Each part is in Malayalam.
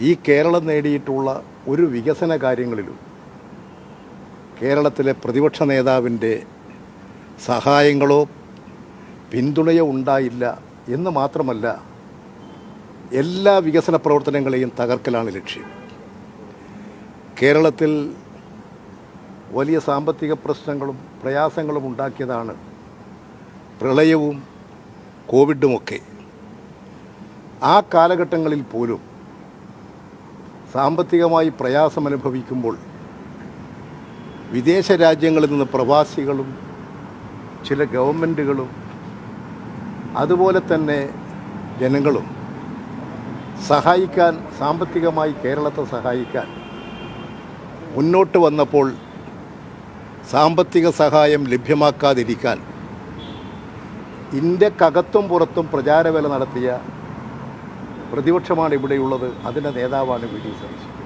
ഈ കേരളം നേടിയിട്ടുള്ള ഒരു വികസന കാര്യങ്ങളിലും കേരളത്തിലെ പ്രതിപക്ഷ നേതാവിന്റെ സഹായങ്ങളോ പിന്തുണയോ ഉണ്ടായില്ല എന്ന് മാത്രമല്ല എല്ലാ വികസന പ്രവർത്തനങ്ങളെയും തകർക്കലാണ് ലക്ഷ്യം. കേരളത്തിൽ വലിയ സാമ്പത്തിക പ്രശ്നങ്ങളും പ്രയാസങ്ങളും ഉണ്ടാക്കിയതാണ് പ്രളയവും കോവിഡുമൊക്കെ. ആ കാലഘട്ടങ്ങളിൽ പോലും സാമ്പത്തികമായി പ്രയാസം അനുഭവിക്കുമ്പോൾ വിദേശ രാജ്യങ്ങളിൽ നിന്ന് പ്രവാസികളും ചില ഗവൺമെന്റുകളും അതുപോലെ തന്നെ ജനങ്ങളും സഹായിക്കാൻ സാമ്പത്തികമായി കേരളത്തെ സഹായിക്കാൻ മുന്നോട്ട് വന്നപ്പോൾ സാമ്പത്തിക സഹായം ലഭ്യമാക്കാതിരിക്കാൻ ഇന്ത്യക്കകത്തും പുറത്തും പ്രചാരവേല നടത്തിയ പ്രതിപക്ഷമാണ് ഇവിടെയുള്ളത് അതിന്റെ നേതാവാണ് വി ഡി സതീശൻ.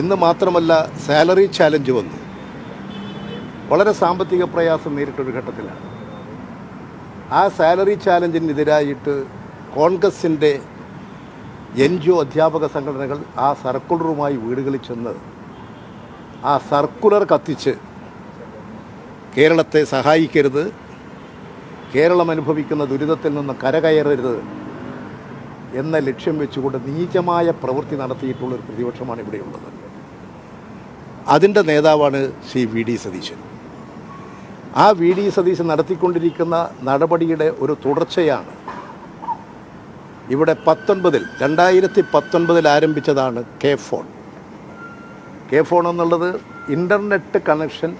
ഇന്ന് മാത്രമല്ല സാലറി ചാലഞ്ച് വന്നു. വളരെ സാമ്പത്തിക പ്രയാസം നേരിട്ടൊരു ഘട്ടത്തിലാണ്. ആ സാലറി ചാലഞ്ചിനെതിരായിട്ട് കോൺഗ്രസിന്റെ എൻ ജി ഒ അധ്യാപക സംഘടനകൾ ആ സർക്കുലറുമായി വീടുകളിൽ ചെന്ന് ആ സർക്കുലർ കത്തിച്ച് കേരളത്തെ സഹായിക്കരുത് കേരളം അനുഭവിക്കുന്ന ദുരിതത്തിൽ നിന്ന് കരകയറരുത് എന്ന ലക്ഷ്യം വെച്ചുകൊണ്ട് നീചമായ പ്രവൃത്തി നടത്തിയിട്ടുള്ള ഒരു പ്രതിപക്ഷമാണ് ഇവിടെയുള്ളത്. അതിന്റെ നേതാവാണ് ശ്രീ വി ഡി സതീശൻ. ആ വി ഡി സതീശൻ നടത്തിക്കൊണ്ടിരിക്കുന്ന നടപടിയുടെ ഒരു തുടർച്ചയാണ് ഇവിടെ പത്തൊൻപതിൽ രണ്ടായിരത്തി പത്തൊൻപതിൽ ആരംഭിച്ചതാണ് കെ ഫോൺ. കെ ഫോൺ എന്നുള്ളത് ഇന്റർനെറ്റ് കണക്ഷൻ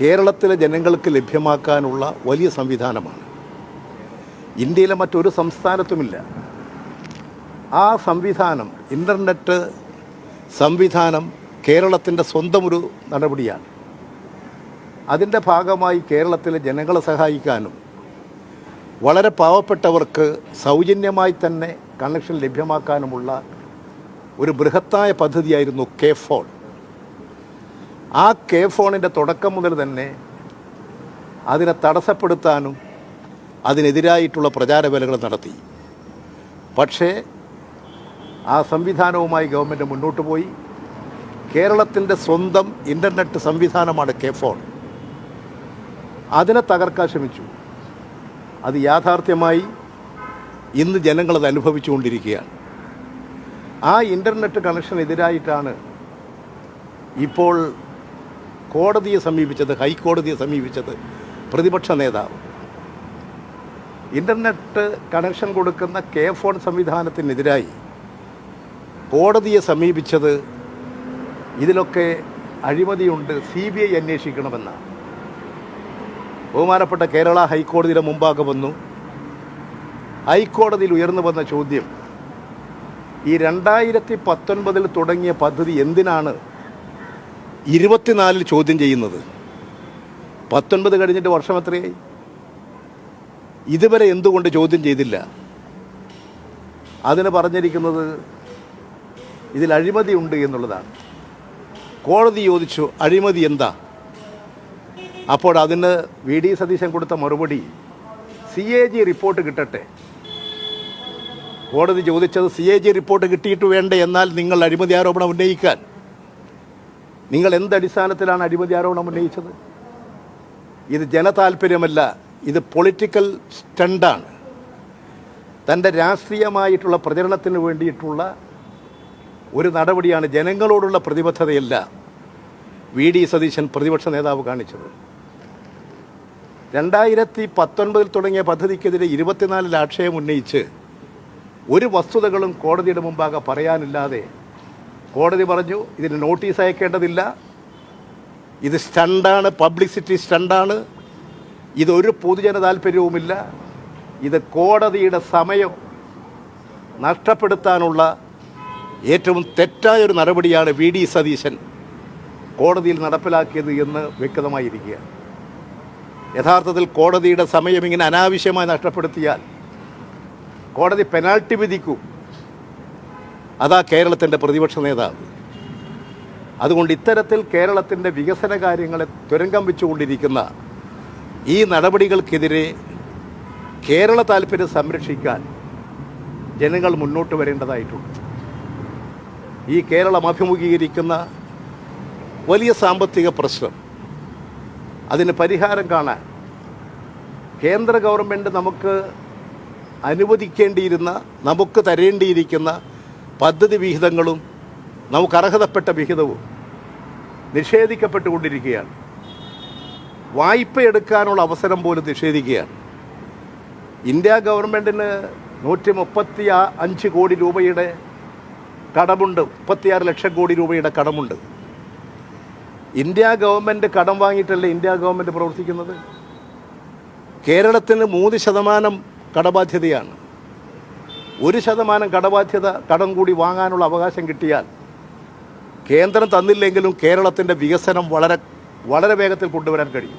കേരളത്തിലെ ജനങ്ങൾക്ക് ലഭ്യമാക്കാനുള്ള വലിയ സംവിധാനമാണ്. ഇന്ത്യയിലെ മറ്റൊരു സംസ്ഥാനത്തുമില്ല. ആ സംവിധാനം ഇന്റർനെറ്റ് സംവിധാനം കേരളത്തിന്റെ സ്വന്തം ഒരു നടപടിയാണ്. അതിന്റെ ഭാഗമായി കേരളത്തിലെ ജനങ്ങളെ സഹായിക്കാനും വളരെ പാവപ്പെട്ടവർക്ക് സൗജന്യമായി തന്നെ കണക്ഷൻ ലഭ്യമാക്കാനുമുള്ള ഒരു ബൃഹത്തായ പദ്ധതിയായിരുന്നു കെ ഫോൺ ആ കെ ഫോണിന്റെ തുടക്കം മുതൽ തന്നെ അതിനെ തടസ്സപ്പെടുത്താനും അതിനെതിരായിട്ടുള്ള പ്രചാരവേലകൾ നടത്തി. പക്ഷേ ആ സംവിധാനവുമായി ഗവൺമെന്റ് മുന്നോട്ട് പോയി. കേരളത്തിന്റെ സ്വന്തം ഇന്റർനെറ്റ് സംവിധാനമാണ് കെ ഫോൺ. അതിനെ തകർക്കാൻ ശ്രമിച്ചു. അത് യാഥാർത്ഥ്യമായി ഇന്ന് ജനങ്ങളത് അനുഭവിച്ചുകൊണ്ടിരിക്കുകയാണ്. ആ ഇന്റർനെറ്റ് കണക്ഷനെതിരായിട്ടാണ് ഇപ്പോൾ കോടതിയെ സമീപിച്ചത് ഹൈക്കോടതിയെ സമീപിച്ചത് പ്രതിപക്ഷ നേതാവ്. ഇന്റർനെറ്റ് കണക്ഷൻ കൊടുക്കുന്ന കെ ഫോൺ സംവിധാനത്തിനെതിരായി കോടതിയെ സമീപിച്ചത് ഇതിലൊക്കെ അഴിമതിയുണ്ട്. സി ബി ഐ അന്വേഷിക്കണമെന്നാണ് ബഹുമാനപ്പെട്ട കേരള ഹൈക്കോടതിയുടെ മുമ്പാകെ വന്നു. ഹൈക്കോടതിയിൽ ഉയർന്നു വന്ന ചോദ്യം ഈ രണ്ടായിരത്തി പത്തൊൻപതിൽ തുടങ്ങിയ പദ്ധതി എന്തിനാണ് ഇരുപത്തിനാലിൽ ചോദ്യം ചെയ്യുന്നത്? പത്തൊൻപത് കഴിഞ്ഞിട്ട് വർഷം എത്രയായി? ഇതുവരെ എന്തുകൊണ്ട് ചോദ്യം ചെയ്തില്ല? അതിന് പറഞ്ഞിരിക്കുന്നത് ഇതിൽ അഴിമതി ഉണ്ട് എന്നുള്ളതാണ്. കോടതി ചോദിച്ചു അഴിമതി എന്താ? അപ്പോൾ അതിന് വി. ഡി. സതീശൻ കൊടുത്ത മറുപടി സി. എ. ജി റിപ്പോർട്ട് കിട്ടട്ടെ. കോടതി ചോദിച്ചത് സി. എ. ജി റിപ്പോർട്ട് കിട്ടിയിട്ട് വേണ്ട? എന്നാൽ നിങ്ങൾ അഴിമതി ആരോപണം ഉന്നയിക്കാൻ. നിങ്ങൾ എന്തടിസ്ഥാനത്തിലാണ് അഴിമതി ആരോപണം ഉന്നയിച്ചത്? ഇത് ജനതാൽപര്യമല്ല ഇത് പൊളിറ്റിക്കൽ സ്റ്റണ്ടാണ്. തന്റെ രാഷ്ട്രീയമായിട്ടുള്ള പ്രചരണത്തിന് വേണ്ടിയിട്ടുള്ള ഒരു നടപടിയാണ് ജനങ്ങളോടുള്ള പ്രതിബദ്ധതയല്ല. വി ഡി സതീശൻ പ്രതിപക്ഷ നേതാവ് കാണിച്ചത്. രണ്ടായിരത്തി പത്തൊൻപതിൽ തുടങ്ങിയ പദ്ധതിക്കെതിരെ ഇരുപത്തിനാലിൽ ആക്ഷേപം ഉന്നയിച്ച് ഒരു വസ്തുതകളും കോടതിയുടെ മുമ്പാകെ പറയാനില്ലാതെ കോടതി പറഞ്ഞു ഇതിന് നോട്ടീസ് അയക്കേണ്ടതില്ല. ഇത് സ്റ്റണ്ടാണ് പബ്ലിസിറ്റി സ്റ്റണ്ടാണ്. ഇതൊരു പൊതുജന താല്പര്യവുമില്ല. ഇത് കോടതിയുടെ സമയം നഷ്ടപ്പെടുത്താനുള്ള ഏറ്റവും തെറ്റായ ഒരു നടപടിയാണ് വി ഡി സതീശൻ കോടതിയിൽ നടപ്പിലാക്കിയത് എന്ന് വ്യക്തമായിരിക്കുകയാണ് യഥാർത്ഥത്തിൽ കോടതിയുടെ സമയം ഇങ്ങനെ അനാവശ്യമായി നഷ്ടപ്പെടുത്തിയാൽ കോടതി പെനാൾട്ടി വിധിക്കും. അതാ കേരളത്തിന്റെ പ്രതിപക്ഷ നേതാവ്. അതുകൊണ്ട് ഇത്തരത്തിൽ കേരളത്തിന്റെ വികസന കാര്യങ്ങളെ തുരങ്കം വെച്ചുകൊണ്ടിരിക്കുന്ന ഈ നടപടികൾക്കെതിരെ കേരള താല്പര്യം സംരക്ഷിക്കാൻ ജനങ്ങൾ മുന്നോട്ട് വരേണ്ടതായിട്ടുണ്ട്. ഈ കേരളം അഭിമുഖീകരിക്കുന്ന വലിയ സാമ്പത്തിക പ്രശ്നം. അതിന് പരിഹാരം കാണാൻ കേന്ദ്ര ഗവൺമെന്റ് നമുക്ക് അനുവദിക്കേണ്ടിയിരുന്ന നമുക്ക് തരേണ്ടിയിരിക്കുന്ന പദ്ധതി വിഹിതങ്ങളും നമുക്ക് അർഹതപ്പെട്ട വിഹിതവും നിഷേധിക്കപ്പെട്ടുകൊണ്ടിരിക്കുകയാണ്. വായ്പ എടുക്കാനുള്ള അവസരം പോലും നിഷേധിക്കുകയാണ്. ഇന്ത്യ ഗവൺമെന്റിന് നൂറ്റി മുപ്പത്തി അഞ്ച് കോടി രൂപയുടെ കടമുണ്ട്. മുപ്പത്തിയാറ് ലക്ഷം കോടി രൂപയുടെ കടമുണ്ട്. ഇന്ത്യ ഗവൺമെന്റ് കടം വാങ്ങിയിട്ടല്ലേ ഇന്ത്യ ഗവൺമെന്റ് പ്രവർത്തിക്കുന്നത്? കേരളത്തിന് മൂന്ന് ശതമാനം കടബാധ്യതയാണ്. ഒരു ശതമാനം കടബാധ്യത കടം കൂടി വാങ്ങാനുള്ള അവകാശം കിട്ടിയാൽ കേന്ദ്രം തന്നില്ലെങ്കിലും കേരളത്തിന്റെ വികസനം വളരെ വളരെ വേഗത്തിൽ കൊണ്ടുവരാൻ കഴിയും.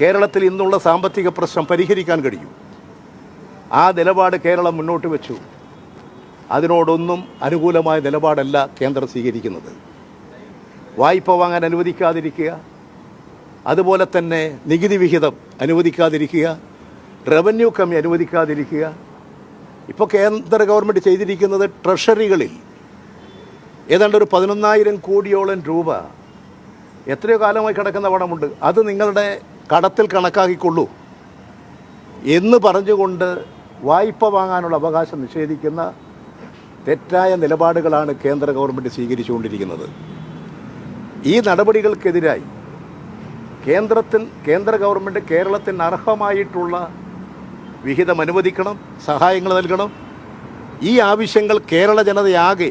കേരളത്തിൽ ഇന്നുള്ള സാമ്പത്തിക പ്രശ്നം പരിഹരിക്കാൻ കഴിയും. ആ നിലപാട് കേരളം മുന്നോട്ട് വെച്ചു. അതിനോടൊന്നും അനുകൂലമായ നിലപാടല്ല കേന്ദ്രം സ്വീകരിക്കുന്നത്. വായ്പ വാങ്ങാൻ അനുവദിക്കാതിരിക്കുക. അതുപോലെ തന്നെ നികുതി വിഹിതം അനുവദിക്കാതിരിക്കുക. റവന്യൂ കമ്മി അനുവദിക്കാതിരിക്കുക. ഇപ്പോൾ കേന്ദ്ര ഗവൺമെന്റ് ചെയ്തിരിക്കുന്നത് ട്രഷറികളിൽ ഏതാണ്ട് ഒരു പതിനൊന്നായിരം കോടിയോളം രൂപ എത്രയോ കാലമായി കിടക്കുന്ന പണമുണ്ട്. അത് നിങ്ങളുടെ കടത്തിൽ കണക്കാക്കിക്കൊള്ളൂ എന്ന് പറഞ്ഞുകൊണ്ട് വായ്പ വാങ്ങാനുള്ള അവകാശം നിഷേധിക്കുന്ന തെറ്റായ നിലപാടുകളാണ് കേന്ദ്ര ഗവൺമെന്റ് സ്വീകരിച്ചുകൊണ്ടിരിക്കുന്നത്. ഈ നടപടികൾക്കെതിരായി കേന്ദ്രത്തിൽ കേന്ദ്ര ഗവൺമെന്റ് കേരളത്തിന് അർഹമായിട്ടുള്ള വിഹിതം അനുവദിക്കണം സഹായങ്ങൾ നൽകണം. ഈ ആവശ്യങ്ങൾ കേരള ജനതയാകെ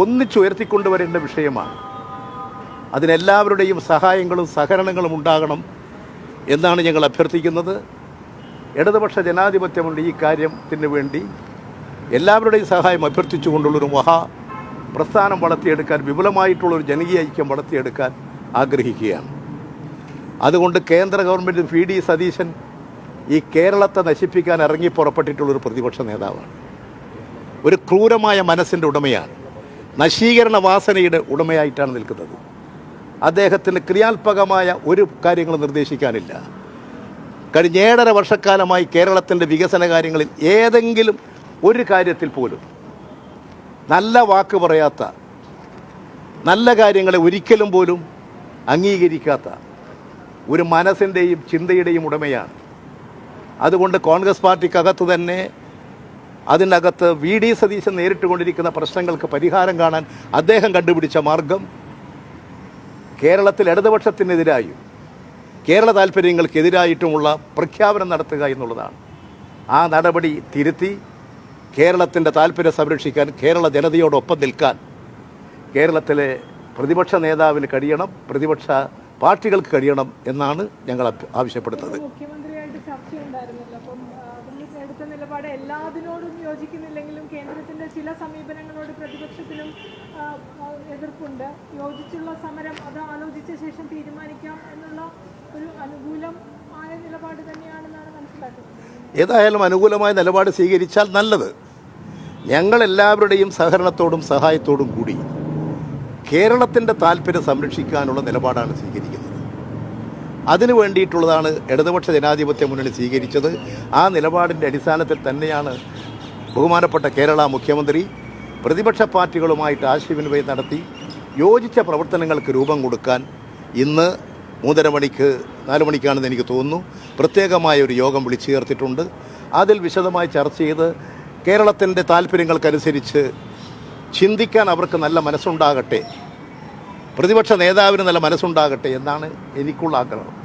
ഒന്നിച്ചുയർത്തിക്കൊണ്ടുവരേണ്ട വിഷയമാണ്. അതിനെല്ലാവരുടെയും സഹായങ്ങളും സഹകരണങ്ങളും ഉണ്ടാകണം എന്നാണ് ഞങ്ങൾ അഭ്യർത്ഥിക്കുന്നത്. ഇടതുപക്ഷ ജനാധിപത്യമുണ്ട് ഈ കാര്യത്തിന് വേണ്ടി. എല്ലാവരുടെയും സഹായം അഭ്യർത്ഥിച്ചുകൊണ്ടുള്ളൊരു മഹാ പ്രസ്ഥാനം വളർത്തിയെടുക്കാൻ വിപുലമായിട്ടുള്ളൊരു ജനകീയ ഐക്യം വളർത്തിയെടുക്കാൻ ആഗ്രഹിക്കുകയാണ്. അതുകൊണ്ട് കേന്ദ്ര ഗവൺമെന്റ് വി ഡി സതീശൻ ഈ കേരളത്തെ നശിപ്പിക്കാൻ ഇറങ്ങി പുറപ്പെട്ടിട്ടുള്ളൊരു പ്രതിപക്ഷ നേതാവാണ്. ഒരു ക്രൂരമായ മനസ്സിന്റെ ഉടമയാണ്. നശീകരണ വാസനയുടെ ഉടമയായിട്ടാണ് നിൽക്കുന്നത്. അദ്ദേഹത്തിന് ക്രിയാത്മകമായ ഒരു കാര്യങ്ങളും നിർദ്ദേശിക്കാനില്ല. കഴിഞ്ഞ ഏഴര വർഷക്കാലമായി കേരളത്തിന്റെ വികസന കാര്യങ്ങളിൽ ഏതെങ്കിലും ഒരു കാര്യത്തിൽ പോലും നല്ല വാക്ക് പറയാത്ത നല്ല കാര്യങ്ങളെ ഒരിക്കലും പോലും അംഗീകരിക്കാത്ത ഒരു മനസ്സിന്റെയും ചിന്തയുടെയും ഉടമയാണ്. അതുകൊണ്ട് കോൺഗ്രസ് പാർട്ടിക്കകത്ത് തന്നെ അതിനകത്ത് വി ഡി സതീശൻ നേരിട്ടുകൊണ്ടിരിക്കുന്ന പ്രശ്നങ്ങൾക്ക് പരിഹാരം കാണാൻ അദ്ദേഹം കണ്ടുപിടിച്ച മാർഗം കേരളത്തിൽ ഇടതുപക്ഷത്തിനെതിരായും കേരള താല്പര്യങ്ങൾക്കെതിരായിട്ടുമുള്ള പ്രഖ്യാപനം നടത്തുക എന്നുള്ളതാണ്. ആ നടപടി തിരുത്തി കേരളത്തിന്റെ താല്പര്യം സംരക്ഷിക്കാൻ കേരള ജനതയോടൊപ്പം നിൽക്കാൻ കേരളത്തിലെ പ്രതിപക്ഷ നേതാവിന് കഴിയണം പ്രതിപക്ഷ പാർട്ടികൾക്ക് കഴിയണം എന്നാണ് ഞങ്ങൾ ആവശ്യപ്പെടുന്നത്. നിലപാട് എല്ലാതിനോടും യോജിക്കുന്നില്ലെങ്കിലും കേന്ദ്രത്തിന്റെ ചില സമീപനങ്ങളോട് സമരം ശേഷം തീരുമാനിക്കാം എന്നുള്ള ഒരു അനുകൂലം ആയ നിലപാട് തന്നെയാണെന്നാണ് മനസ്സിലാക്കുന്നത്. ഏതായാലും അനുകൂലമായ നിലപാട് സ്വീകരിച്ചാൽ നല്ലത്. ഞങ്ങൾ എല്ലാവരുടെയും സഹകരണത്തോടും സഹായത്തോടും കൂടി കേരളത്തിന്റെ താല്പര്യം സംരക്ഷിക്കാനുള്ള നിലപാടാണ് സ്വീകരിക്കുന്നത്. അതിനു വേണ്ടിയിട്ടുള്ളതാണ് ഇടതുപക്ഷ ജനാധിപത്യ മുന്നണി സ്വീകരിച്ചത്. ആ നിലപാടിന്റെ അടിസ്ഥാനത്തിൽ തന്നെയാണ് ബഹുമാനപ്പെട്ട കേരള മുഖ്യമന്ത്രി പ്രതിപക്ഷ പാർട്ടികളുമായിട്ട് ആശയവിനിമയം നടത്തി യോജിച്ച പ്രവർത്തനങ്ങൾക്ക് രൂപം കൊടുക്കാൻ ഇന്ന് മൂന്നര മണിക്ക് നാല് മണിക്കാണെന്ന് എനിക്ക് തോന്നുന്നു. പ്രത്യേകമായ ഒരു യോഗം വിളിച്ചു ചേർത്തിട്ടുണ്ട് അതിൽ വിശദമായി ചർച്ച ചെയ്ത് കേരളത്തിന്റെ താല്പര്യങ്ങൾക്കനുസരിച്ച് ചിന്തിക്കാൻ അവർക്ക് നല്ല മനസ്സുണ്ടാകട്ടെ. പ്രതിപക്ഷ നേതാവിന് നല്ല മനസ്സുണ്ടാകട്ടെ എന്നാണ് എനിക്കുള്ള ആഗ്രഹം.